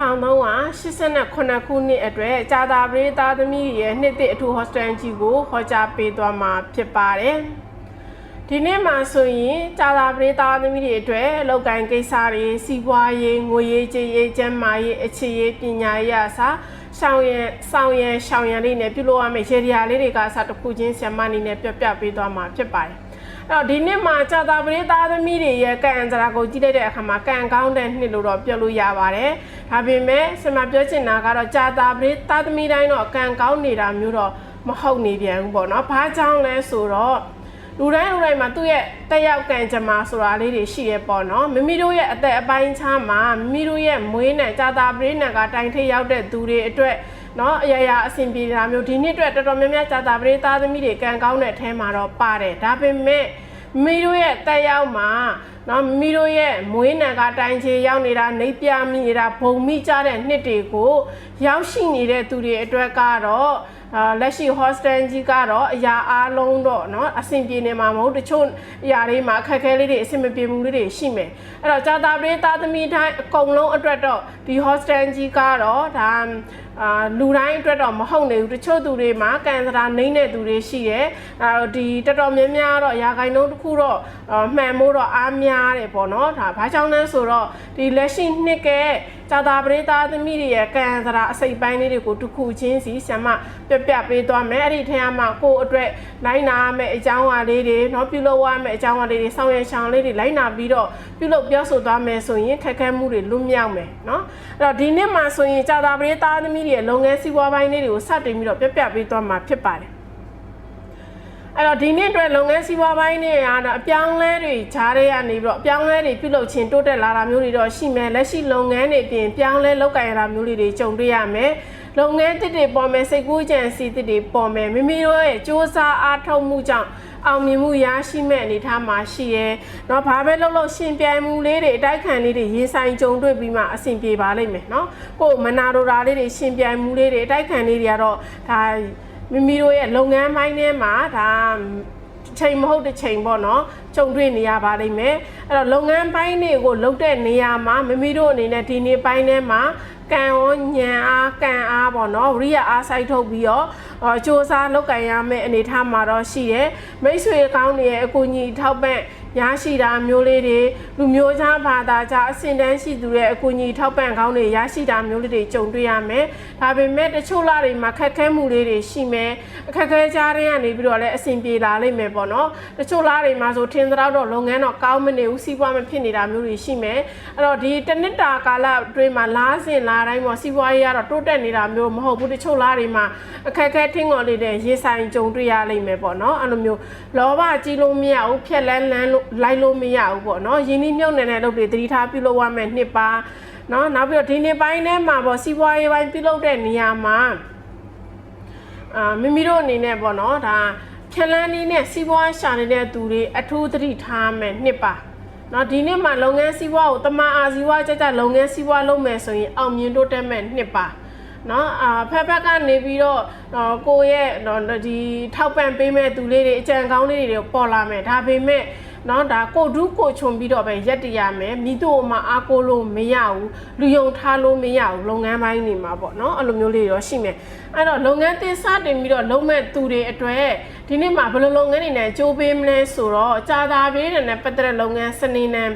1989ခုနှစ်အတွက်ကြာသာပရိသသားသမီးရဲ့နှစ်သစ်အထူးဟော့စတန်ကြီးကိုဟောကြားပေးသွားမှာဖြစ်ပါတယ်။ဒီနေ့မှာဆိုရင်ကြာသာပရိသသားသမီးတွေအတွက်အလောက်ကိုင်းကိစ္စတွေစီးပွားရေးငွေရေးကြေးရေးကျန်းမာရေးအခြေရေးပညာရေးအစားရှောင်းရံစောင်းရံရှောင်းရံလေးနဲ့ပြုလုပ်ရမယ့်ရေဒီယာလေးတွေကစတစ်ခုချင်းဆ iam မအနေနဲ့ပြပြပေးသွားမှာဖြစ်ပါတယ်။အဲ့ တော့ဒီနေ့မှာကြာသာပရိသသားသမီးတွေရဲ့ကံအန္တရာကိုကြည့်လိုက်တဲ့အခါမှာကံကောင်းတဲ့နှစ်လို့တော့ပြောလို့ရပါတယ်။ဒါပေမဲ့ဆင်မပြောချင်တာကတော့ကြာသာပရိသသားသမီးတိုင်းတော့ကံကောင်းနေတာမျိုးတော့မဟုတ်နေပြန်ဘူးပေါ့နော်။ဘာကြောင့်လဲဆိုတော့လူတိုင်းလူတိုင်းမှာသူ့ရဲ့တက်ရောက်ကံကြမ္မာဆိုတာလေးတွေရှိရပေါ့နော်မိမိတို့ရဲ့အသက်အပိုင်းခြားမှာမိမိတို့ရဲ့မွေးနဲ့ကြာတာပရိနံကတိုင်ထိပ်ရောက်တဲ့သူတွေအတွက် เนาะအရာရာအဆင်ပြေတာမျိုးဒီနှစ်အတွက်တော်တော်များများကြာတာပရိသားသမီးတွေကံကောင်းတဲ့အထဲမှာတော့ပါတယ်ဒါပေမဲ့မိမိတို့ရဲ့တက်ရောက်မှာเนาะမိမိတို့ရဲ့မွေးနံကတိုင်ချေရောက်နေတာနေပြမိနေတာဘုံမိကြတဲ့နှစ်တွေကိုရောက်ရှိနေတဲ့သူတွေအတွက်ကတော့ အာလက်ရှိ hostel ကြီးကတော့အရာအားလုံးတော့เนาะအဆင်ပြေနေမှာမဟုတ်တချို့အရာတွေမှာအခက်အခဲလေးတွေအဆင်မပြေမှုလေးတွေရှိမယ်အဲ့တော့ကြာတာပရိသားသမီးတိုင်းအကုန်လုံးအတွက်တော့ဒီ hostel ကြီးကတော့ဒါအာလူတိုင်းအတွက်တော့မဟုတ်နေဘူးတချို့သူတွေမှာကန်စရာနှိမ့်တဲ့သူတွေရှိတယ်အဲဒီတော်တော်များများတော့ရာခိုင်နှုန်းတစ်ခုတော့အာမှန်မို့တော့အားများတယ်ပေါ့နော်ဒါဘာကြောင့်လဲဆိုတော့ဒီလက်ရှိနှစ်ကဲ ကြာတာပရိသားသမီးတွေရဲ့ကန်စရာအစိပ်ပိုင်းလေးတွေကိုတစ်ခုချင်းစီဆ iam ပြပြပေးသွားမယ်အဲ့ဒီထဲမှာကိုယ့်အတွက်လိုက်နာရမယ့်အကြောင်းအရာလေးတွေเนาะပြုလုပ်ရမယ့်အကြောင်းအရာလေးတွေဆောင်ရွက်ရှောင်လေးတွေလိုက်နာပြီးတော့ပြုလုပ်ပြောဆိုသွားမယ်ဆိုရင်ခက်ခဲမှုတွေလွတ်မြောက်မယ်เนาะအဲ့တော့ဒီနှစ်မှာဆိုရင်ကြာတာပရိသားသမီးတွေရဲ့လုပ်ငန်းစီးပွားပိုင်းလေးတွေကိုစတင်ပြီးတော့ပြပြပေးသွားမှာဖြစ်ပါတယ် အဲ့တော့ဒီနေ့အတွက်လုပ်ငန်းစီးပွားပိုင်းတွေကတော့အပြောင်းလဲတွေဈားတွေကနေပြီးတော့အပြောင်းလဲတွေပြုလုပ်ခြင်းတိုးတက်လာတာမျိုးတွေတော့ရှိမယ်လက်ရှိလုပ်ငန်းတွေပြင်ပြောင်းလဲလုပ်ကိုင်ရတာမျိုးတွေကြုံတွေ့ရမယ်လုပ်ငန်းတစ်တွေပေါ်မယ်စိတ်ကူးကြံစီတစ်တွေပေါ်မယ်မိမိတို့ရဲ့စ조사အားထုတ်မှုကြောင့်အောင်မြင်မှုရရှိမဲ့အနေအထားမှာရှိရဲเนาะဘာပဲလုပ်လို့ရှင်ပြိုင်မှုလေးတွေအတိုက်ခံလေးတွေရေးဆိုင်ကြုံတွေ့ပြီးမှအဆင်ပြေပါလိမ့်မယ်เนาะကိုယ်မနာလိုတာလေးတွေရှင်ပြိုင်မှုလေးတွေအတိုက်ခံလေးတွေကတော့ဒါ မိမိတို့ရဲ့လုပ်ငန်းပိုင်းထဲမှာဒါချိန်မဟုတ်တဲ့ချိန်ပေါ့နော်ကြုံတွေ့နေရပါလိမ့်မယ်အဲ့တော့လုပ်ငန်းပိုင်းတွေကိုလုပ်တဲ့နေရာမှာမိမိတို့အနေနဲ့ဒီနေ့ပိုင်းထဲမှာကံရောညံအားကံအားပေါ့နော်ဝရိယအားစိုက်ထုတ်ပြီးတော့အော်စ조사လုပ်ကင်ရမယ့်အနေအထားမှာတော့ရှိတယ်မိတ်ဆွေကောင်းတွေရဲ့အကူအညီထောက်ပံ့ ရရှိတာမျိုးလေးတွေလူမျိုးခြားဘာသာခြားအဆင့်တန်းရှိသူရဲ့အကူအညီထောက်ပံ့ကောင်းတွေရရှိတာမျိုးလေးတွေကြုံတွေ့ရမယ်ဒါပေမဲ့တချို့လတွေမှာခက်ခဲမှုလေးတွေရှိမယ်အခက်ခဲကြားတွေကနေပြီးတော့လည်းအဆင်ပြေလာလိမ့်မယ်ပေါ့နော်တချို့လတွေမှာဆိုထင်သလောက်တော့လုပ်ငန်းတော့ကောင်းမနေဘူးစီးပွားမဖြစ်နေတာမျိုးတွေရှိမယ်အဲ့တော့ဒီတစ်နှစ်တာကာလအတွင်းမှာလားစင်လားတိုင်းပေါ့စီးပွားရေးကတော့တိုးတက်နေတာမျိုးမဟုတ်ဘူးတချို့လားတွေမှာအခက်ခဲထင်းကုန်လေးတွေရေဆိုင်ကြုံတွေ့ရလိမ့်မယ်ပေါ့နော်အဲ့လိုမျိုးလောဘကြီးလို့မရဘူးဖြက်လန်းလန်းလို့လိုက်လို့မရဘူးပေါ့နော်ရင်းနှီးမြုပ်နေတဲ့လုပ်တွေသတိထားပြုလုပ်ရမယ်နှစ်ပါနော်နောက်ပြီးတော့ဒီနေ့ပိုင်းထဲမှာပေါ့စီးပွားရေးပိုင်းပြုလုပ်တဲ့နေရာမှာအာမိမိတို့အနေနဲ့ပေါ့နော်ဒါဖြက်လန်းနေနဲ့စီးပွားရှာနေတဲ့သူတွေအထူးသတိထားမယ်နှစ်ပါနော်ဒီနေ့မှာလုပ်ငန်းစီးပွားကိုတမန်အာဇီဝကြကြလုပ်ငန်းစီးပွားလုပ်မယ်ဆိုရင်အောင်မြင်တိုးတက်မဲ့နှစ်ပါနော်အာဖက်ဖက်ကနေပြီးတော့ကိုယ့်ရဲ့ဒီထောက်ပံ့ပေးမဲ့သူလေးတွေအကြံကောင်းလေးတွေပေါ်လာမယ်ဒါပေမဲ့ နော်ဒါကိုဒူးကိုခြုံပြီးတော့ပဲရက်တရမယ်မိတို့မှအားကိုလို့မရဘူးလူယုံထားလို့မရဘူးလုပ်ငန်းပိုင်းနေမှာပေါ့နော်အဲ့လိုမျိုးလေးတော့ရှိမယ်အဲ့တော့လုပ်ငန်းတင်စတင်ပြီးတော့လုံးမဲ့သူတွေအတွက်ဒီနေ့မှာဘယ်လိုလုပ်ငန်းတွေနဲ့ကြိုးပေးမလဲဆိုတော့ကြာသာပေးတဲ့နဲ့ပတ်သက်တဲ့လုပ်ငန်းစနေနဲ့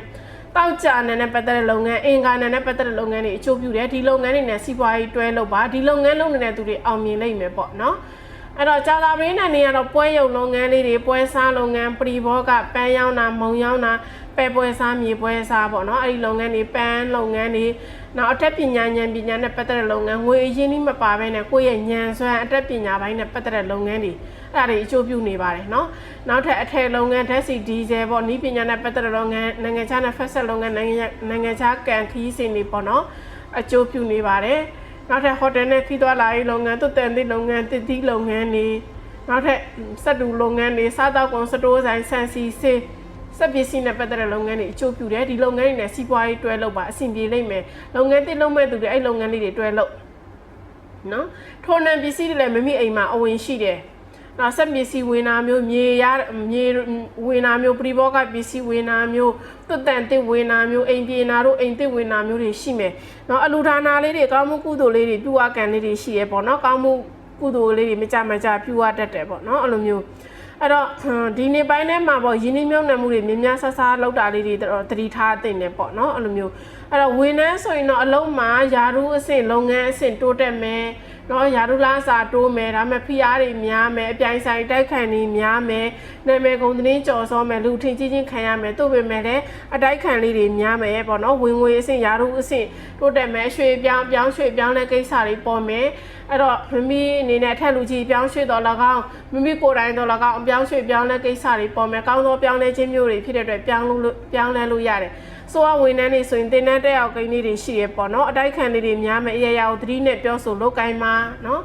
တောက်ကြနဲ့နဲ့ပတ်သက်တဲ့လုပ်ငန်းအင်္ဂါနဲ့နဲ့ပတ်သက်တဲ့လုပ်ငန်းတွေအကျိုးပြုတယ်ဒီလုပ်ငန်းတွေနဲ့စီးပွားရေးတွဲလုပ်ပါဒီလုပ်ငန်းလုပ်နေတဲ့သူတွေအောင်မြင်လိမ့်မယ်ပေါ့နော် အဲ့တော့ကြာသာပရင်းနိုင်ငံကတော့ပွဲရုံလုပ်ငန်းလေးတွေပွဲစားလုပ်ငန်းပရိဘောကပန်းရောင်းတာမုံရောင်းတာပဲပွဲစားမြေပွဲစားပေါ့နော်အဲ့ဒီလုပ်ငန်းတွေပန်းလုပ်ငန်းတွေနောက်အထက်ပညာဉာဏ်ပညာနဲ့ပတ်သက်တဲ့လုပ်ငန်းငွေအရင်းနှီးမပါဘဲနဲ့ကိုယ့်ရဲ့ဉာဏ်စွမ်းအထက်ပညာပိုင်းနဲ့ပတ်သက်တဲ့လုပ်ငန်းတွေအဲ့ဒါတွေအကျိုးပြုနေပါတယ်နော်နောက်ထပ်အထက်လုပ်ငန်းဓာတ်ဆီဒီဇယ်ပေါ့နီးပညာနဲ့ပတ်သက်တဲ့လုပ်ငန်းနိုင်ငံခြားနဲ့ဖက်ဆက်လုပ်ငန်းနိုင်ငံနိုင်ငံခြားကန်ခီးစင်တွေပေါ့နော်အကျိုးပြုနေပါတယ် နောက်ထပ်ဟိုတယ်နဲ့ခီးသွားလာရေးလုပ်ငန်းသွတ်တန်သည့်လုပ်ငန်းတည်သည့်လုပ်ငန်းတွေနောက်ထပ်စက်တူလုပ်ငန်းတွေစားတောက်ကုန်စတိုးဆိုင်ဆန်စီစေးစက်ပစ္စည်းနဲ့ပတ်သက်တဲ့လုပ်ငန်းတွေအကျိုးပြုတယ်ဒီလုပ်ငန်းတွေနဲ့စီးပွားရေးတွဲလုပ်ပါအဆင်ပြေလိမ့်မယ်လုပ်ငန်းတစ်လုပ်မဲ့သူတွေအဲ့လုပ်ငန်းလေးတွေတွဲလုပ်နော်ထိုနံပစ္စည်းတွေလည်းမမိအိမ်မှာအဝင်ရှိတယ် နော်ဆက်ပစ္စည်းဝင်နာမျိုးမြေရမြေဝင်နာမျိုးပရိဘောကပစ္စည်းဝင်နာမျိုးတွတ်တန်တစ်ဝင်နာမျိုးအိမ်ပြေနာတို့အိမ်တစ်ဝင်နာမျိုးတွေရှိမယ်နော်အလူဒါနာလေးတွေကောင်းမှုကုသိုလ်လေးတွေပြုအပ်ကံလေးတွေရှိရပေါ့နော်ကောင်းမှုကုသိုလ်လေးတွေမကြမကြပြုအပ်တတ်တယ်ပေါ့နော်အဲ့လိုမျိုးအဲ့တော့ဒီနေ့ပိုင်းထဲမှာပေါ့ယင်းနှမြုံနယ်မှုတွေများများဆဆလောက်တာလေးတွေတော့တတိထားသိနေပေါ့နော်အဲ့လိုမျိုးအဲ့တော့ဝန်ထမ်းဆိုရင်တော့အလုံးမှာယာရုအဆင့်လုပ်ငန်းအဆင့်တိုးတက်မယ်နော်ယာရုလားစာတိုးမယ်ဒါပေမဲ့ဖိအားတွေများမယ်အပြိုင်ဆိုင်တိုက်ခံတွေများမယ်နာမည်ကုန်သတင်းကြော်စောမယ်လူထင်ကြီးချင်းခံရမယ်တို့ပေမဲ့လည်းအတိုက်ခံလေးတွေများမယ်ပေါ့နော်ဝင်ငွေအဆင့်ယာရုအဆင့်တိုးတက်မယ်ရွှေပြောင်းပြောင်းရွှေပြောင်းတဲ့ကိစ္စတွေပေါ်မယ်အဲ့တော့မမီအနေနဲ့ထက်လူကြီးပြောင်းရွှေ့တော်၎င်းမမီကိုယ်တိုင်တော်၎င်းအပြောင်းရွှေ့ပြောင်းတဲ့ကိစ္စတွေပေါ်မယ်ကောင်းသောပြောင်းလဲခြင်းမျိုးတွေဖြစ်တဲ့အတွက်ပြောင်းလို့ပြောင်းလဲလို့ရတယ် ဆိုတော့ဝန်ထမ်းတွေဆိုရင်တင်တဲ့တက်ရောက်ကိန်းလေးတွေရှိရပေါ့နော်အတိုက်ခံလေးတွေများမယ်အရာရာကိုသတိနဲ့ပြောဆိုလုပ်ကိုင်းမှာနော်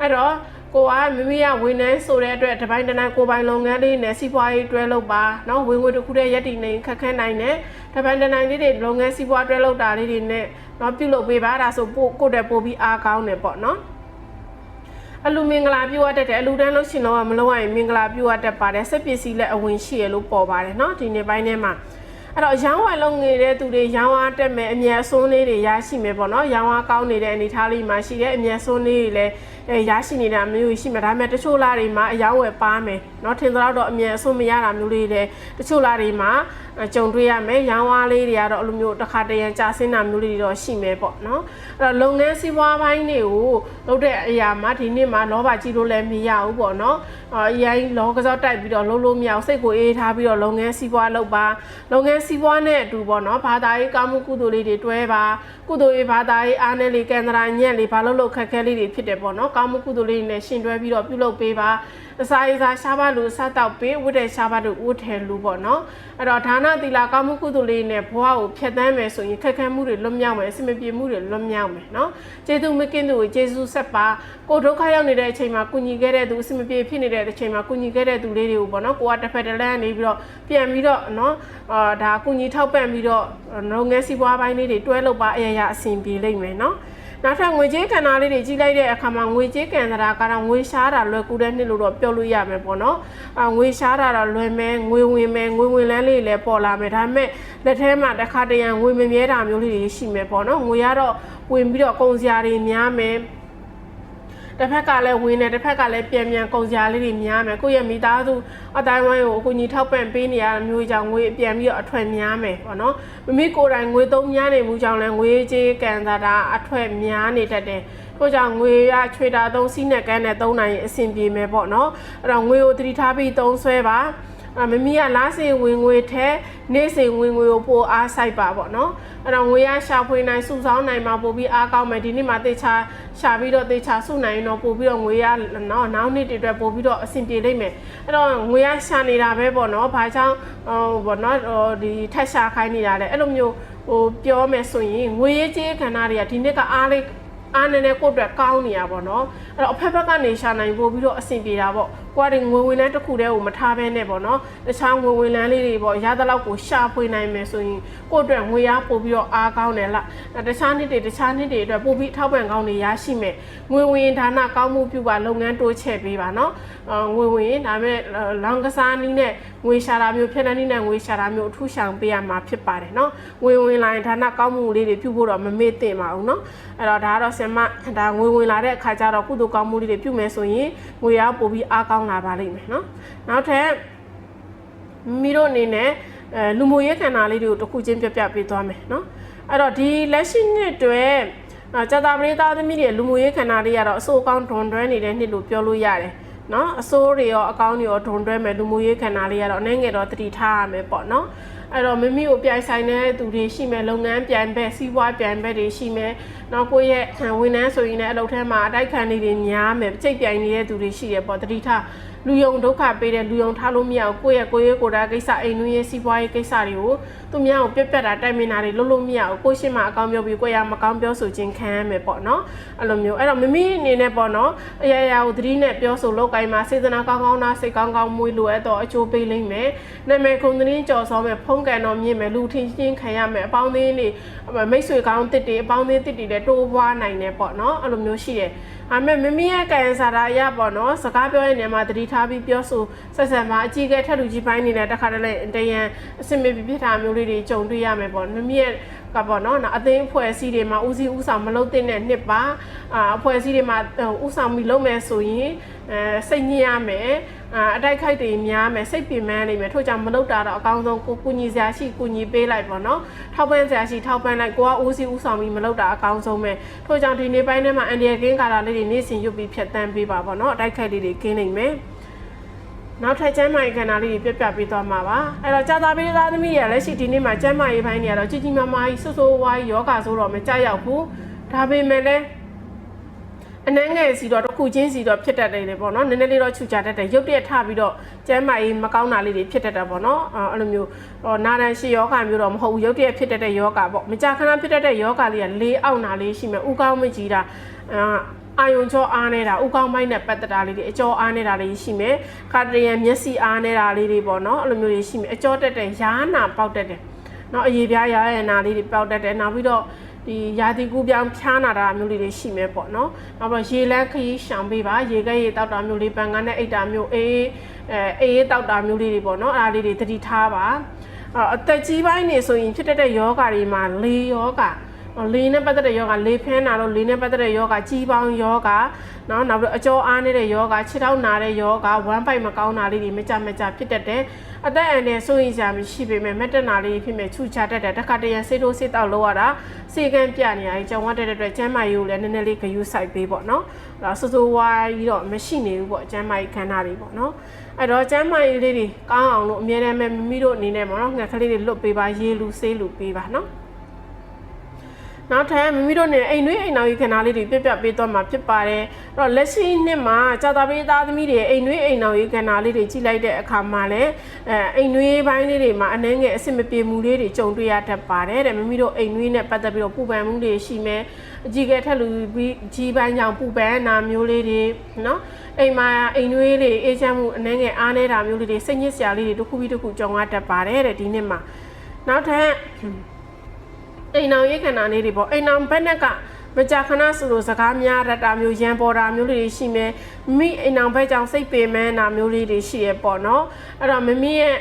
အဲ့တော့ကိုကမိမိကဝန်ထမ်းဆိုတဲ့အတွက်တစ်ပိုင်းတစ်နိုင်ကိုပိုင်လုပ်ငန်းလေးနဲ့စီးပွားရေးတွဲလုပ်ပါเนาะဝင်ငွေတစ်ခုတည်းရက်တည်နေခက်ခဲနိုင်တယ်တစ်ပိုင်းတစ်နိုင်လေးတွေလုပ်ငန်းစီးပွားတွဲလုပ်တာလေးတွေနဲ့เนาะပြုလုပ်ပေးပါဒါဆိုပို့ကိုတက်ပို့ပြီးအားကောင်းတယ်ပေါ့เนาะအလူမင်္ဂလာပြုတ်တတ်တယ်အလူတန်းလို့ရှင်တော့မလုပ်ရရင်မင်္ဂလာပြုတ်တတ်ပါတယ်စက်ပစ္စည်းလည်းအဝင်ရှိရလို့ပေါ်ပါတယ်เนาะဒီနေ့ပိုင်းထဲမှာ အဲ့တော့ရောင်းဝယ်လုပ်နေတဲ့သူတွေရောင်းအားတက်မယ်အမြတ်အစွန်းလေးတွေရရှိမယ်ပေါ့နော်ရောင်းအားကောင်းနေတဲ့အနေအထားလေးမှာရှိတဲ့အမြတ်အစွန်းလေးတွေလည်းအဲရရှိနေတာမျိုးရှိမှာဒါပေမဲ့တချို့လားတွေမှာအယောင်းဝယ်ပါမယ်เนาะထင်သလောက်တော့အမြတ်အစွန်းမရတာမျိုးလေးတွေတချို့လားတွေမှာကြုံတွေ့ရမယ်ရောင်းအားလေးတွေကတော့အလိုမျိုးတစ်ခါတရံကြာဆင်းတာမျိုးလေးတွေတော့ရှိမယ်ပေါ့เนาะအဲ့တော့လုပ်ငန်းစီးပွားပိုင်းတွေကိုလုပ်တဲ့အရာမှာဒီနေ့မှာလောဘကြီးလို့လည်းမရဘူးပေါ့เนาะအရင်လောကစားတိုက်ပြီးတော့လုပ်လို့မရအောင်စိတ်ကိုအေးထားပြီးတော့လုပ်ငန်းစီးပွားလုပ်ပါလုပ်ငန်းစီးပွားနဲ့အတူပေါ့เนาะဘာသာရေးကောင်းမှုကုသိုလ်လေးတွေတွဲပါကုသိုလ်ရေးဘာသာရေးအားနဲ့လေးကန္တရာညက်လေးဘာလို့လို့ခက်ခဲလေးတွေဖြစ်တယ်ပေါ့เนาะ ကောင်းမှုကုသိုလ်လေးတွေနဲ့ရှင်တွဲပြီးတော့ပြုလုပ်ပေးပါအစာရေစာရှားပါလူစတောက်ပေးဝတ်တဲ့ရှားပါလူဝတ်ထဲလူပေါ့နော်အဲ့တော့ဒါနသီလကောင်းမှုကုသိုလ်လေးနဲ့ဘဝကိုဖျက်ဆီးမယ်ဆိုရင်ခက်ခဲမှုတွေလွတ်မြောက်မယ်အဆင်မပြေမှုတွေလွတ်မြောက်မယ်နော်ကျေးဇူးမကင်းသူကိုကျေးဇူးဆက်ပါကိုဒုက္ခရောက်နေတဲ့အချိန်မှာကုညီခဲ့တဲ့သူအဆင်မပြေဖြစ်နေတဲ့အချိန်မှာကုညီခဲ့တဲ့သူလေးတွေကိုပေါ့နော်ကိုကတစ်ဖက်တစ်လမ်းနေပြီးတော့ပြန်ပြီးတော့နော်အာဒါကုညီထောက်ပံ့ပြီးတော့ငုံငယ်စီးပွားပိုင်းလေးတွေတွဲလုပ်ပါအရာရာအဆင်ပြေလိမ့်မယ်နော် နောက်ထပ်ငွေကြေးကဏ္ဍလေးတွေကြီးလိုက်တဲ့အခါမှာငွေကြေးကဏ္ဍတာကတော့ငွေရှားတာလွယ်ကူတဲ့နှစ်လို့တော့ပြောလို့ရမယ်ပေါ့နော်။အာငွေရှားတာတော့လွယ်မယ်ငွေဝင်မယ်ငွေဝင်လန်းလေးလည်းပေါ်လာမယ်ဒါပေမဲ့လက်ထဲမှာတစ်ခါတရံငွေမမြဲတာမျိုးလေးတွေရှိမယ်ပေါ့နော်။ငွေကတော့ဝင်ပြီးတော့ကုန်စရာတွေများမယ်။ တစ်ဖက်ကလည်းဝင်တယ်တစ်ဖက်ကလည်းပြန်ပြန်ကုန်စရာလေးတွေများမယ်ကိုယ့်ရဲ့မိသားစုအတိုင်းဝိုင်းကိုအကူအညီထောက်ပံ့ပေးနေရတာမျိုးကြောင့်ငွေပြန်ပြီးတော့အထွက်များမယ်ပေါ့နော်မမိကိုယ်တိုင်ငွေသုံးများနေမှုကြောင့်လည်းငွေကြေးကန်တာတာအထွက်များနေတတ်တယ်ထို့ကြောင့်ငွေရချွေတာသုံးစီးနဲ့ကန်းနဲ့သုံးနိုင်ရင်အဆင်ပြေမယ်ပေါ့နော်အဲ့တော့ငွေကိုတတိထားပြီးသုံးဆွဲပါ အမမီကလားစင်ဝင်ငွေထဲနေ့စဉ်ဝင်ငွေကိုပိုအားဆိုင်ပါပေါ့နော်အဲ့တော့ငွေရရှာဖွေနိုင်စုဆောင်းနိုင်မှာပို့ပြီးအားကောင်းမယ်ဒီနေ့မှာတေချာရှာပြီးတော့တေချာစုနိုင်ရင်တော့ပို့ပြီးတော့ငွေရနော်နောက်နေ့တွေအတွက်ပို့ပြီးတော့အဆင်ပြေလိမ့်မယ်အဲ့တော့ငွေရရှာနေတာပဲပေါ့နော်ဘာကြောင့်ဟိုပေါ့နော်ဒီထက်ရှာခိုင်းနေတာလဲအဲ့လိုမျိုးဟိုပြောမယ်ဆိုရင်ငွေရေးကြေးခန္ဓာတွေကဒီနေ့ကအားလေးအားနည်းနည်းကိုယ့်အတွက်ကောင်းနေရပါတော့အဲ့တော့အဖက်ဖက်ကနေရှာနိုင်ပို့ပြီးတော့အဆင်ပြေတာပေါ့ ကိုယ်ကငွေဝင်လန်းတစ်ခုတည်းကိုမထားဘဲနဲ့ပေါ့နော်တခြားငွေဝင်လန်းလေးတွေပေါ့ရသလောက်ကိုရှာဖွေနိုင်မယ်ဆိုရင်ကိုယ့်အတွက်ငွေရပို့ပြီးတော့အားကောင်းတယ်လားတခြားနှစ်တွေတခြားနှစ်တွေအတွက်ပို့ပြီးထောက်ပံ့ကောင်းတွေရရှိမယ်ငွေဝင်ဒါနကောင်းမှုပြုပါလုပ်ငန်းတိုးချဲ့ပေးပါနော်ငွေဝင်ဒါမဲ့လောင်ကစားနည်းနဲ့ငွေရှာတာမျိုးဖြည့်တဲ့နည်းနဲ့ငွေရှာတာမျိုးအထူးရှောင်ပေးရမှာဖြစ်ပါတယ်နော်ငွေဝင်လာရင်ဒါနကောင်းမှုလေးတွေပြုဖို့တော့မမေ့သင့်ပါဘူးနော်အဲ့တော့ဒါကတော့ဆင်မဒါငွေဝင်လာတဲ့အခါကျတော့ကုသိုလ်ကောင်းမှုလေးတွေပြုမယ်ဆိုရင်ငွေရပို့ပြီးအားကောင်းလာပါလိမ့်မယ်နော်နောက်ထပ်မိတို့အနေနဲ့အဲလူမှုရေးခန္ဓာလေးတွေကိုတစ်ခုချင်းပြပြပေးသွားမယ်နော်အဲ့တော့ဒီလက်ရှိနှစ်တွေဇာတာပရိသသမီးတွေလူမှုရေးခန္ဓာလေးကတော့အစိုးအကောင်းဒွန်တွဲနေတဲ့နှစ်လို့ပြောလို့ရတယ်နော်အစိုးတွေရောအကောင်းတွေရောဒွန်တွဲမယ်လူမှုရေးခန္ဓာလေးကတော့အနေငယ်တော့တတိထားရမယ်ပေါ့နော် အဲ့တော့မိမိကိုပြိုင်ဆိုင်တဲ့သူတွေရှိမယ်လုပ်ငန်းပြိုင်ဘက်စီးပွားပြိုင်ဘက်တွေရှိမယ်နောက်ကိုယ့်ရဲ့ဝန်ထမ်းဆိုရင်လည်းအလုပ်ထဲမှာအတိုက်ခံနေတွေများမယ်ကြိတ်ပြိုင်နေတဲ့သူတွေရှိတယ်ပေါ့တတိထား လူယုံဒုက္ခပေးတဲ့လူယုံထားလို့မရဘူးကိုယ့်ရဲ့ကိုယ့်ရဲ့ကိုယ်တာကိစ္စအိမ်တွင်းရဲ့စီးပွားရေးကိစ္စတွေကိုသူများကိုပြက်ပြက်တာတိုင်မင်တာတွေလုံးလုံးမရဘူးကိုယ့်ရှင်းမှာအကောင်းပြောပြီးကိုယ့်ရမကောင်းပြောဆိုခြင်းခံရမယ်ပေါ့နော်အဲ့လိုမျိုးအဲ့တော့မမီအနေနဲ့ပေါ့နော်အရာရာကိုသတိနဲ့ပြောဆိုလောက်ကိုင်းမှာစေတနာကောင်းကောင်းနာစိတ်ကောင်းကောင်းမွေးလိုအပ်တော့အကျိုးပေးလိမ့်မယ်နာမည်ခုံသတင်းကြော်စောမယ်ဖုံးကန်တော်မြင့်မယ်လူထင်ချင်းခံရမယ်အပေါင်းအသင်းတွေမိတ်ဆွေကောင်းတစ်တွေအပေါင်းအသင်းတစ်တွေလည်းတိုးပွားနိုင်တယ်ပေါ့နော်အဲ့လိုမျိုးရှိတယ် ဒါပေမဲ့မမီရဲ့ကံစားတာအရပေါ့နော်စကားပြောတဲ့နေရာမှာသတိထားပြီးပြောဆိုဆက်ဆံပါအကြီးကဲထက်လူကြီးပိုင်းနေတဲ့တခါတလေတရန်အစင်မပြပြထားမျိုးလေးတွေကြုံတွေ့ရမယ်ပေါ့မမီရဲ့ကပေါ့နော်အသိအဖွဲ့အစည်းတွေမှာဦးစီးဦးဆောင်မလုပ်တဲ့နှစ်ပါအာအဖွဲ့အစည်းတွေမှာဦးဆောင်ပြီးလုပ်မယ်ဆိုရင်အဲစိတ်ညစ်ရမယ် အာအတိုက်ခိုက်တွေများမယ်စိတ်ပင်ပန်းနေမယ်ထို့ကြောင့်မလုပ်တာတော့အကောင်းဆုံးကိုကူညီစရာရှိကူညီပေးလိုက်ပေါ့နော်ထောက်ပံ့စရာရှိထောက်ပံ့လိုက်ကိုကဦးစီးဦးဆောင်ပြီးမလုပ်တာအကောင်းဆုံးပဲထို့ကြောင့်ဒီနေ့ပိုင်းထဲမှာအန်ဒီယကင်းကာလာလေးတွေနေ့စဉ်ရုပ်ပြီးဖြတ်တန်းပေးပါပေါ့နော်အတိုက်ခိုက်လေးတွေကင်းနိုင်မယ်နောက်ထပ်ကျမ်းမာရေးခန္ဓာလေးတွေပြပြပေးသွားမှာပါအဲ့တော့ကြာသာပေးသားသမီးတွေကလည်းရှိဒီနေ့မှာကျမ်းမာရေးပိုင်းတွေကတော့ကြီးကြီးမားမားကြီးဆိုးဆိုးဝါးကြီးယောဂါဆိုတော့မကြောက်ရောက်ဘူးဒါပေမဲ့လည်း အနှမ်းငယ်စီတော့တစ်ခုချင်းစီတော့ဖြစ်တတ်တယ်လေပေါ့နော်နည်းနည်းလေးတော့ခြူချတတ်တယ်ရုပ်တရက်ထပြီးတော့ကျမ်းမာရေးမကောင်းတာလေးတွေဖြစ်တတ်တာပေါ့နော်အဲ့လိုမျိုးဟောနာဒန်ရှိယောဂါမျိုးတော့မဟုတ်ဘူးရုပ်တရက်ဖြစ်တတ်တဲ့ယောဂါပေါ့မကြာခဏဖြစ်တတ်တဲ့ယောဂါလေးကလေးအောက်နာလေးရှိမယ်ဥကောင်းမကြီးတာအာအာယုံကြောအားနေတာဥကောင်းပိုင်းနဲ့ပတ်သက်တာလေးတွေအကျော်အားနေတာလေးရှိမယ်ခါတရံမျက်စိအားနေတာလေးတွေပေါ့နော်အဲ့လိုမျိုးတွေရှိမယ်အကျော်တက်တဲ့ရားနာပေါက်တက်တယ်နော်အရေးပြားရရနာလေးတွေပေါက်တက်တယ်နောက်ပြီးတော့ ဒီရာသီကူးပြောင်းဖြားနာတာမျိုးလေးတွေရှိမယ်ပေါ့နော်နောက်ပြီးရေလန်းခရီးရှောင်ပေးပါရေကဲရေတောက်တာမျိုးလေးပန်ကန်းနဲ့အိတ်တာမျိုးအေးအဲအေးတောက်တာမျိုးလေးတွေပေါ့နော်အားလေးတွေသတိထားပါအသက်ကြီးပိုင်းနေဆိုရင်ဖြစ်တတ်တဲ့ယောဂါတွေမှာလေယောဂါ လေးနဲ့ပတ်သက်တဲ့ယောဂလေးဖင်းနာလို့လေးနဲ့ပတ်သက်တဲ့ယောဂကြီးပေါင်းယောဂနော်နောက်ပြီးအကျော်အားနေတဲ့ယောဂခြေထောက်နာတဲ့ယောဂဝမ်းပိုက်မကောင်းတာလေးတွေမကြမကြဖြစ်တတ်တယ်အသက်အန္တရာယ်ဆိုရင်ကြာမရှိပေမဲ့မက်တက်နာလေးဖြစ်မဲ့ခြူချတတ်တယ်တခါတရံစေးတိုးစေးတောက်လောက်ရတာစေကန်းပြနေရရင်ကြောင်ဝတ်တဲ့အတွက်ကျမ်းမာရေးကိုလည်းနည်းနည်းလေးဂယူးဆိုင်ပေးပေါ့နော်အဲ့တော့စစိုးဝါးကြီးတော့မရှိနေဘူးပေါ့ကျမ်းမာရေးခန္ဓာတွေပေါ့နော်အဲ့တော့ကျမ်းမာရေးလေးတွေကောင်းအောင်လို့အမြဲတမ်းပဲမိမိတို့အနေနဲ့ပေါ့နော်ငှက်ကလေးတွေလွတ်ပေးပါရေးလူဆေးလူပေးပါနော် နောက်ထပ်မိမိတို့နဲ့အိမ်နှွေးအိမ်နောက်ရေးခဏလေးတွေပြပြပေးသွားမှာဖြစ်ပါတယ်အဲ့တော့လက်ရှိနှစ်မှာကြာတာပေးသားသမီးတွေအိမ်နှွေးအိမ်နောက်ရေးခဏလေးတွေကြည့်လိုက်တဲ့အခါမှာလည်းအဲအိမ်နှွေးပိုင်းလေးတွေမှာအနှဲငယ်အဆင်မပြေမှုလေးတွေကြုံတွေ့ရတတ်ပါတယ်တဲ့မိမိတို့အိမ်နှွေးနဲ့ပတ်သက်ပြီးတော့ပူပန်မှုတွေရှိမယ်အကြီးကဲထက်လူပြီးကြီးပိုင်းကြောင့်ပူပန်နာမျိုးလေးတွေနော်အိမ်မှာအိမ်နှွေးလေးအေးချမ်းမှုအနှဲငယ်အားနေတာမျိုးလေးတွေစိတ်ညစ်စရာလေးတွေတစ်ခုပြီးတစ်ခုကြုံရတတ်ပါတယ်တဲ့ဒီနှစ်မှာနောက်ထပ် အိမ်အောင်ရိတ်ခန္ဓာလေးတွေပေါ့အိမ်အောင်ဘက်နဲ့ကမကြာခဏဆိုလို့စကားများရတာမျိုးရန်ပေါ်တာမျိုးလေးတွေရှိမယ်မိအိမ်အောင်ဘက်ကြောင့်စိတ်ပေမန်းတာမျိုးလေးတွေရှိရပေါ့နော်အဲ့တော့မမီးရဲ့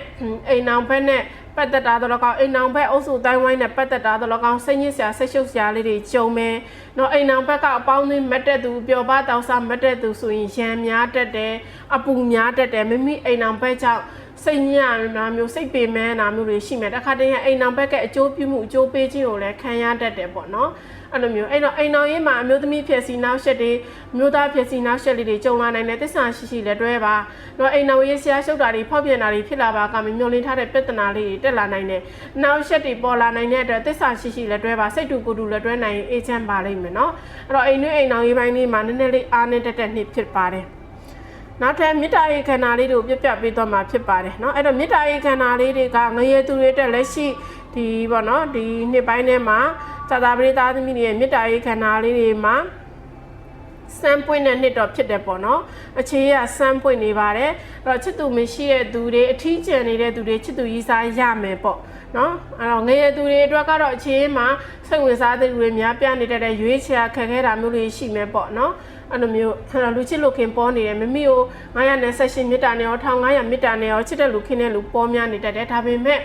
အိမ်အောင်ဘက်နဲ့ပတ်သက်တာတော့ကောင်းအိမ်အောင်ဘက်အုပ်စုတိုင်းဝိုင်းနဲ့ပတ်သက်တာတော့ကောင်းစိတ်ညစ်စရာစိတ်ရှုပ်စရာလေးတွေကြုံမယ်။နော်အိမ်အောင်ဘက်ကအပေါင်းအသင်းမတ်တက်သူပျော်ပါတောက်စားမတ်တက်သူဆိုရင်ရန်များတက်တယ်အပူများတက်တယ်မမီးအိမ်အောင်ဘက်ကြောင့် စိတ်ညစ်နာမျိုးစိတ်ပေမန်းနာမျိုးတွေရှိမယ်တခါတည်းအိမ်အောင်ဘက်ကအကျိုးပြုမှုအကျိုးပေးခြင်းကိုလည်းခံရတတ်တယ်ပေါ့နော်အဲ့လိုမျိုးအဲ့တော့အိမ်အောင်ရေးမှာအမျိုးသမီးဖြစ်စီနောက်ရှက်တွေမျိုးသားဖြစ်စီနောက်ရှက်လေးတွေကြုံလာနိုင်တဲ့သစ္စာရှိရှိလက်တွဲပါတော့အိမ်အောင်ရေးဆရာရှုပ်တာတွေဖောက်ပြန်တာတွေဖြစ်လာပါကမမျောလင်းထားတဲ့ပြဿနာလေးတွေတက်လာနိုင်တယ်နောက်ရှက်တွေပေါ်လာနိုင်တဲ့အတွက်သစ္စာရှိရှိလက်တွဲပါစိတ်တူကိုယ်တူလက်တွဲနိုင်အေးချမ်းပါလိမ့်မယ်နော်အဲ့တော့အိမ်နှွေးအိမ်အောင်ရေးပိုင်းလေးမှာနည်းနည်းလေးအားနဲ့တက်တက်နှစ်ဖြစ်ပါတယ် နောက်ထပ်မေတ္တာရေးခန္ဓာလေးတို့ပြပြပေးသွားမှာဖြစ်ပါတယ်เนาะအဲ့တော့မေတ္တာရေးခန္ဓာလေးတွေကငရေသူတွေတက်လက်ရှိဒီပေါ့နော်ဒီနှစ်ပိုင်းထဲမှာသာသာပရိသတ်သမီးတွေရဲ့မေတ္တာရေးခန္ဓာလေးတွေမှာစမ်းပွင့်တဲ့နှစ်တော့ဖြစ်တယ်ပေါ့နော်အခြေရစမ်းပွင့်နေပါတယ်အဲ့တော့ချစ်သူမရှိတဲ့သူတွေအထီးကျန်နေတဲ့သူတွေချစ်သူကြီးစားရမယ်ပေါ့နော်အဲ့တော့ငရေသူတွေအတွက်ကတော့အခြေမှာစိတ်ဝင်စားတဲ့လူတွေများပြနေတတ်တဲ့ရွေးချယ်ခက်ခဲတာမျိုးတွေရှိမယ်ပေါ့နော် အဲ့လိုမျိုးလူချစ်လူခင်ပေါ်နေတယ်မမီကို928မြစ်တာနဲ့ရော1500မြစ်တာနဲ့ရောချစ်တဲ့လူခင်တဲ့လူပေါ်များနေတတ်တယ်ဒါပေမဲ့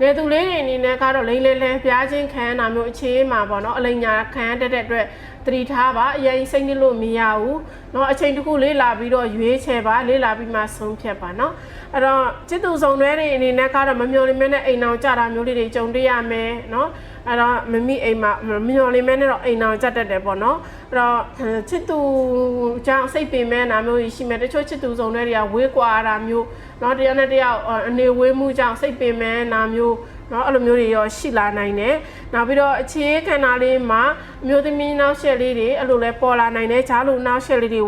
ငယ်သူလေးတွေအနေနဲ့ကတော့လိမ့်လဲလဲပြားချင်းခံရတာမျိုးအခြေမှာပေါ့နော်အလိညာခံရတဲ့အတွက်သတိထားပါအရင်စိတ်နစ်လို့မရဘူးเนาะအချိန်တစ်ခုလေးလာပြီးတော့ရွေးချယ်ပါလေးလာပြီးမှဆုံးဖြတ်ပါเนาะအဲ့တော့จิตသူဆောင်တွေတွေအနေနဲ့ကတော့မမျော်လင့်မဲနဲ့အိမ်အောင်ကြတာမျိုးလေးတွေကြုံတွေ့ရမယ်เนาะ အဲ့တော့မမိအိမ်မှာမညော်လေးမဲနဲ့တော့အိမ်အောင်ကြက်တက်တယ်ပေါ့နော်အဲ့တော့ချစ်သူကြောင့်စိတ်ပင်မဲနာမျိုးရှိမယ်တချို့ချစ်သူစုံတဲ့တွေကဝေးကွာတာမျိုးနော်တရားနဲ့တရားအနေဝေးမှုကြောင့်စိတ်ပင်မဲနာမျိုးနော်အဲ့လိုမျိုးတွေရောရှိလာနိုင်တယ်နောက်ပြီးတော့အခြေခံတာလေးမှာအမျိုးသမီးနောက်ဆက်လေးတွေအဲ့လိုလဲပေါ်လာနိုင်တယ်ဂျားလိုနောက်ဆက်လေးတွေ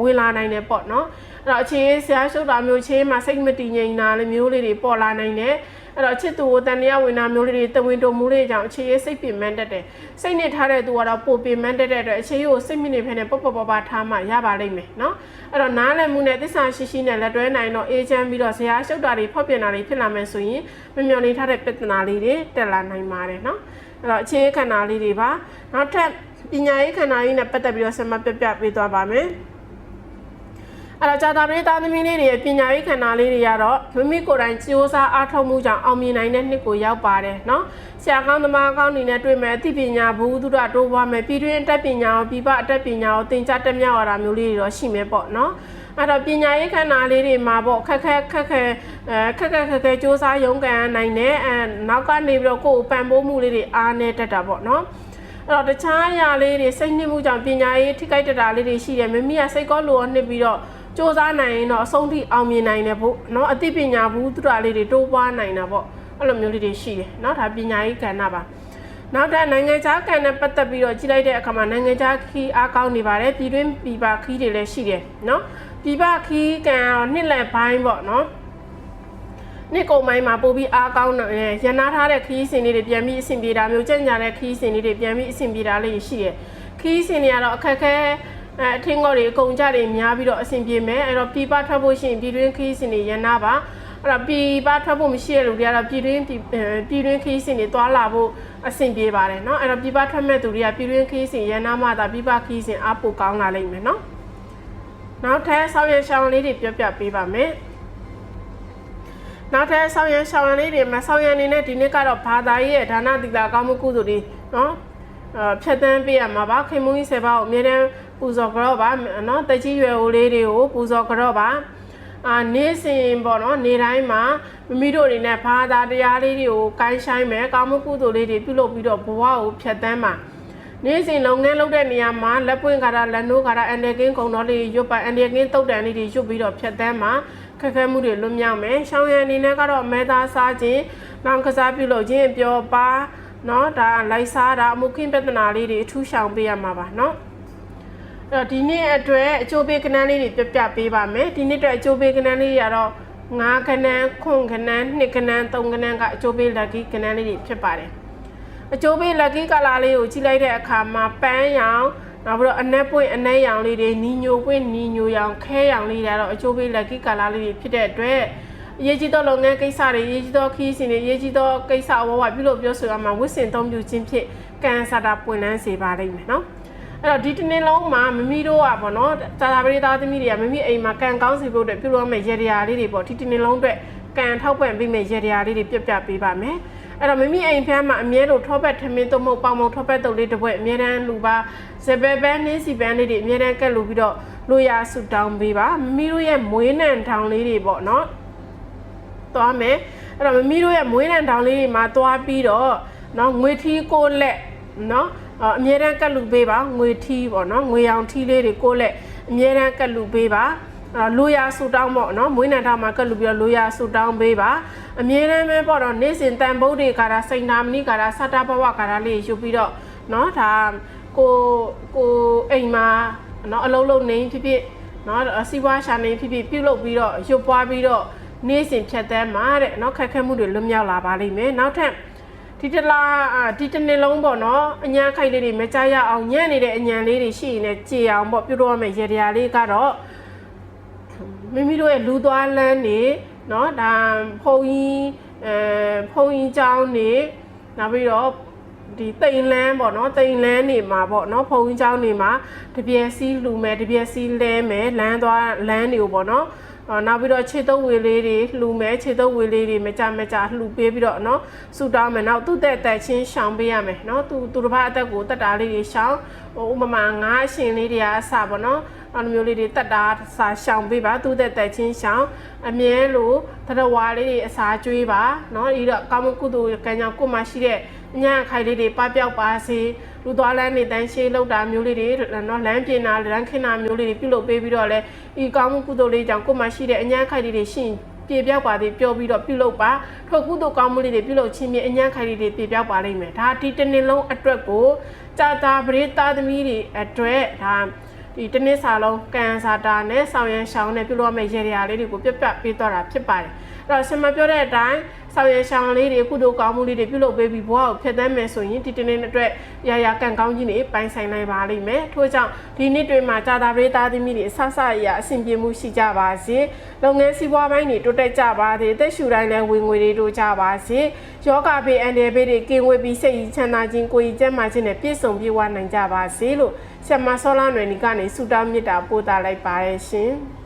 ဝင်လာနိုင်တယ်ပေါ့နော်အဲ့တော့အခြေဆရာရှုပ်တာမျိုးချင်းမှာစိတ်မတည်ငြိမ်တာလေးမျိုးလေးတွေပေါ်လာနိုင်တယ် အဲ့တော့အချစ်သူကိုတန်တရားဝင်တာမျိုးလေးတွေတဝင်းတုံမှုလေးကြောင့်အခြေရေးစိတ်ပင်မန်းတတ်တယ်စိတ်နစ်ထားတဲ့သူကတော့ပိုပင်မန်းတတ်တဲ့အတွက်အခြေရေးကိုစိတ်မနစ်ဖဲနဲ့ပေါ့ပေါ့ပေါ့ပါထားမှရပါလိမ့်မယ်နော်အဲ့တော့နားလည်မှုနဲ့သစ္စာရှိရှိနဲ့လက်တွဲနိုင်တော့အေးချမ်းပြီးတော့ဇရာရှုပ်တာတွေဖောက်ပြန်တာတွေဖြစ်လာမယ်ဆိုရင်မမျှော်လင့်ထားတဲ့ပြဿနာလေးတွေတက်လာနိုင်ပါတယ်နော်အဲ့တော့အခြေရေးခန္ဓာလေးတွေပါနောက်ထပ်ပညာရေးခန္ဓာလေးနဲ့ပတ်သက်ပြီးတော့ဆက်မပြပြပေးသွားပါမယ်။ အဲ့တော့ကြာတာပရိသားသမီးလေးတွေရဲ့ပညာရေးခန္ဓာလေးတွေကတော့မိမိကိုယ်တိုင်ကြိုးစားအားထုတ်မှုကြောင့်အောင်မြင်နိုင်တဲ့နှစ်ကိုရောက်ပါတယ်နော်ဆရာကောင်းသမားကောင်းတွေနဲ့တွေ့မယ်အသိပညာဘူးသူတို့တိုးပွားမယ်ပြည်တွင်းအတတ်ပညာရောပြည်ပအတတ်ပညာရောသင်ကြားတက်မြောက်ရတာမျိုးလေးတွေတော့ရှိမယ်ပေါ့နော်အဲ့တော့ပညာရေးခန္ဓာလေးတွေမှာပေါ့ခက်ခက်ခက်ခက်အခက်ခက်ခက်ခက်စ조사ရုံးကန်နိုင်တဲ့အဲနောက်ကနေပြီးတော့ကိုယ်ပံ့ပိုးမှုလေးတွေအားနေတတ်တာပေါ့နော်အဲ့တော့တခြားအရာလေးတွေစိတ်နှိမ့်မှုကြောင့်ပညာရေးထိခိုက်တတာလေးတွေရှိတယ်မမီးကစိတ်ကောလိုအောင်နှိပ်ပြီးတော့ စူးစမ်းနိုင်ရင်တော့အဆုံးထိအောင်မြင်နိုင်တယ်ပေါ့နော်အသိပညာဘူးသူတာလေးတွေတိုးပွားနိုင်တာပေါ့အဲ့လိုမျိုးလေးတွေရှိတယ်နော်ဒါပညာရေးကဏ္ဍပါနောက်တဲ့နိုင်ငံခြားကဏ္ဍနဲ့ပတ်သက်ပြီးတော့ကြည့်လိုက်တဲ့အခါမှာနိုင်ငံခြားခီးအားကောင်းနေပါတယ်ပြည်တွင်းပြည်ပခီးတွေလည်းရှိတယ်နော်ပြည်ပခီးကံနှစ်လက်ပိုင်းပေါ့နော်နှစ်ကုန်ပိုင်းမှာပို့ပြီးအားကောင်းတယ်ရန်နာထားတဲ့ခီးစင်လေးတွေပြန်ပြီးအဆင်ပြေတာမျိုးကြင်ညာတဲ့ခီးစင်လေးတွေပြန်ပြီးအဆင်ပြေတာလေးရှိရယ်ခီးစင်တွေကတော့အခက်ခဲ အဲအထင်းကောတွေအကုန်ကြတွေများပြီးတော့အဆင်ပြေမယ်အဲ့တော့ပြည်ပထွက်ဖို့ရှိရင်ပြည်တွင်းခီးစင်တွေရန်နာပါအဲ့တော့ပြည်ပထွက်ဖို့မရှိတဲ့လူတွေကတော့ပြည်တွင်းပြည်ပြည်တွင်းခီးစင်တွေသွားလာဖို့အဆင်ပြေပါတယ်เนาะအဲ့တော့ပြည်ပထွက်မဲ့သူတွေကပြည်တွင်းခီးစင်ရန်နာမှသာပြည်ပခီးစင်အားပိုကောင်းလာလိမ့်မယ်เนาะနောက်ထပ်ဆောင်းရရှောင်းလေးတွေပြောပြပေးပါမယ် နောက်ထပ်ဆောင်ရန်ဆောင်ရန်လေးတွေမှာဆောင်ရန်အနေနဲ့ဒီနေ့ကတော့ဘာသာရေးရဲ့ဒါနသီလကောင်းမှုကုသိုလ်တွေနော်အဲဖြတ်တန်းပေးရမှာပါခင်မုန်းကြီးဆေပါကိုအမြဲတမ်း ပူဇော်ကြတော့ပါနော်တကြီးရွယ်အိုလေးတွေကိုပူဇော်ကြတော့ပါအာနေ့စဉ်ပေါ့နော်နေ့တိုင်းမှာမမီတို့အနေနဲ့ဘာသာတရားလေးတွေကိုကိုင်းဆိုင်မယ်ကောင်းမှုကုသိုလ်လေးတွေပြုလုပ်ပြီးတော့ဘဝကိုဖြတ်တန်းပါနေ့စဉ်လုပ်ငန်းလုပ်တဲ့နေရာမှာလက်ပွင့်ကာတာလက်နိုးကာတာအန်ဒီကင်းကုံတော်လေးရွတ်ပါအန်ဒီကင်းတုတ်တန်လေးတွေရွတ်ပြီးတော့ဖြတ်တန်းမှာခက်ခဲမှုတွေလွတ်မြောက်မယ်။ရှောင်းရံအနေနဲ့ကတော့မဲသားစားခြင်းနောင်ကစားပြုလုပ်ခြင်းပျော်ပါเนาะဒါလိုက်စားတာအမှုခင်းပြဿနာလေးတွေအထူးရှောင်ပေးရမှာပါเนาะ အဲ့တော့ဒီနေ့အတွက်အကျိုးပေးကဏ္ဍလေးတွေပြပြပေးပါမယ်ဒီနေ့အတွက်အကျိုးပေးကဏ္ဍလေးတွေကတော့9ကဏ္ဍခွန်ကဏ္ဍ2ကဏ္ဍ3ကဏ္ဍကအကျိုးပေး lucky ကဏ္ဍလေးတွေဖြစ်ပါတယ်အကျိုးပေး lucky ကလာလေးကိုကြည့်လိုက်တဲ့အခါမှာပန်းရောင်နောက်ပြီးတော့အနက်ပွင့်အနက်ရောင်လေးတွေနီညိုပွင့်နီညိုရောင်ခဲရောင်လေးတွေကတော့အကျိုးပေး lucky ကလာလေးတွေဖြစ်တဲ့အတွက်အရေးကြီးသောလုပ်ငန်းကိစ္စတွေအရေးကြီးသောခီးစဉ်တွေအရေးကြီးသောကိစ္စအဝဝပြုလို့ပြောဆိုရမှာဝစ်စင်သုံးပြုခြင်းဖြင့်ကန်ဆာတာပွင့်လန်းစေပါလိမ့်မယ်နော် အဲ့တော့ဒီတစ်နေ့လုံးမှာမမီတို့อ่ะဗောနော်တာတာပရိသသမီးတွေကမမီအိမ်မှာကန်ကောင်းစီဖို့အတွက်ပြုလုပ်မယ့်ရေတရာလေးတွေပေါ့ဒီတစ်နေ့လုံးအတွက်ကန်ထောက်ပံ့ပေးမယ့်ရေတရာလေးတွေပြပြပေးပါမယ်အဲ့တော့မမီအိမ်ဖျားမှာအမြဲလိုထောပတ်ထမင်းသုံးမုတ်ပေါင်မုတ်ထောပတ်တုပ်လေးတစ်ပွဲအမြဲတမ်းလူပါဇပယ်ပန်းနင်းစီပန်းလေးတွေအမြဲတမ်းကက်လူပြီးတော့လိုရာဆူတောင်းပေးပါမမီတို့ရဲ့မွေးနံထောင်လေးတွေပေါ့နော်သွားမယ်အဲ့တော့မမီတို့ရဲ့မွေးနံထောင်လေးတွေမှာသွားပြီးတော့နော်ငွေထီးကိုလက်နော် အမြဲတမ်းကက်လူပေးပါငွေထီးပေါ့နော်ငွေရောင်ထီးလေးတွေကိုလက်အမြဲတမ်းကက်လူပေးပါအဲ့လိုရာဆူတောင်းပေါ့နော်မွေးနံထောင်မှာကက်လူပြီးတော့လိုရာဆူတောင်းပေးပါအမြဲတမ်းပဲပေါ့တော့နေ့စဉ်တန်ဖို့တွေကတာစိန်နာမဏိကတာစတာဘဝကတာလေးယူပြီးတော့နော်ဒါကိုကိုအိမ်မှာနော်အလုံးလုံးနေဖြစ်ဖြစ်နော်စီးပွားရှာနေဖြစ်ဖြစ်ပြုတ်လုပ်ပြီးတော့ရွတ်ပွားပြီးတော့နေ့စဉ်ဖြတ်သန်းမှာတဲ့နော်ခက်ခဲမှုတွေလွတ်မြောက်လာပါလိမ့်မယ်နောက်ထပ် ဒီတလားဒီတနေ့လုံးပေါ့နော်အညာခိုက်လေးတွေမကြရအောင်ညံ့နေတဲ့အညာလေးတွေရှိရင်လည်းကြေအောင်ပေါ့ပြုတ်တော့မယ်ရေတရာလေးကတော့မိမိတို့ရဲ့လူသွားလမ်းနေနော်ဒါဖုံကြီးအဲဖုံကြီးကြောင်းနေနောက်ပြီးတော့ဒီတိန်လန်းပေါ့နော်တိန်လန်းနေမှာပေါ့နော်ဖုံကြီးကြောင်းနေမှာတပြက်စီးလူမယ်တပြက်စီးလဲမယ်လမ်းသွားလမ်းတွေကိုပေါ့နော် နောက်ပြီးတော့ခြေတုပ်ဝေလေးတွေလှူမယ်ခြေတုပ်ဝေလေးတွေမကြမကြလှူပေးပြီးတော့နော်ဆူတောင်းမယ်နောက်သူ့တဲ့တက်ချင်းရှောင်ပေးရမယ်နော်သူသူတစ်ပါးအသက်ကိုတက်တာလေးတွေရှောင်ဟိုဥပမာငါးအရှင်လေးတွေအားစပါနော်အဲ့လိုမျိုးလေးတွေတက်တာစာရှောင်ပေးပါသူ့တဲ့တက်ချင်းရှောင်အမြဲလိုတရဝါလေးတွေအစာကျွေးပါနော်ဒီတော့ကာမကုသိုလ်ကံကြောင့်ကိုယ်မှာရှိတဲ့ညံ့ခိုင်လေးတွေပပျောက်ပါစေ လူသွားလမ်းနေတန်းရှေးလောက်တာမျိုးလေးတွေနော်လမ်းပြင်တာလမ်းခင်းတာမျိုးလေးတွေပြုလုပ်ပေးပြီးတော့လဲဤကောင်းမှုကုသိုလ်လေးကြောင့်ကိုယ်မှရှိတဲ့အညံ့ခိုင်လေးတွေရှင်ပြေပြောက်ပါသေးပြောပြီးတော့ပြုလုပ်ပါထို့ကုသိုလ်ကောင်းမှုလေးတွေပြုလုပ်ခြင်းဖြင့်အညံ့ခိုင်လေးတွေပြေပြောက်ပါလိမ့်မယ်ဒါဒီတစ်နေ့လုံးအတွက်ကိုကြာတာပရိသသမီးတွေအတွက်ဒါဒီတစ်နေ့စာလုံးကန်စာတာနဲ့ဆောင်ရန်ရှောင်းနဲ့ပြုလုပ်ရမယ့်ရေရာလေးတွေကိုပြတ်ပြတ်ပေးသွားတာဖြစ်ပါတယ်အဲ့ တော့ရှင်မပြောတဲ့အတိုင်းဆောင်ရန်ရှောင်းလေးတွေကုသိုလ်ကောင်းမှုလေးတွေပြုလုပ်ပေးပြီးဘဝကိုဖျက်ဆီးမယ်ဆိုရင်ဒီတစ်နေ့အတွက်ရာရာကန်ကောင်းကြီးတွေပိုင်ဆိုင်နိုင်ပါလိမ့်မယ်ထို့ကြောင့်ဒီနေ့တွေမှာကြာတာပရိသသမီးတွေအဆဆအရာအဆင်ပြေမှုရှိကြပါစေလုပ်ငန်းစီးပွားပိုင်းတွေတိုးတက်ကြပါစေသက်ရှူတိုင်းလည်းဝင်ငွေတွေတိုးကြပါစေယောဂဘေးအန္တရာယ်ဘေးတွေကင်းဝေးပြီးစိတ်ရည်ချမ်းသာခြင်းကိုယ်ရည်ကျန်းမာခြင်းနဲ့ပြည့်စုံပြေဝနိုင်ကြပါစေလို့ဆရာမဆောလာနွယ်နီကနေဆုတောင်းမေတ္တာပို့သလိုက်ပါရဲ့ရှင်။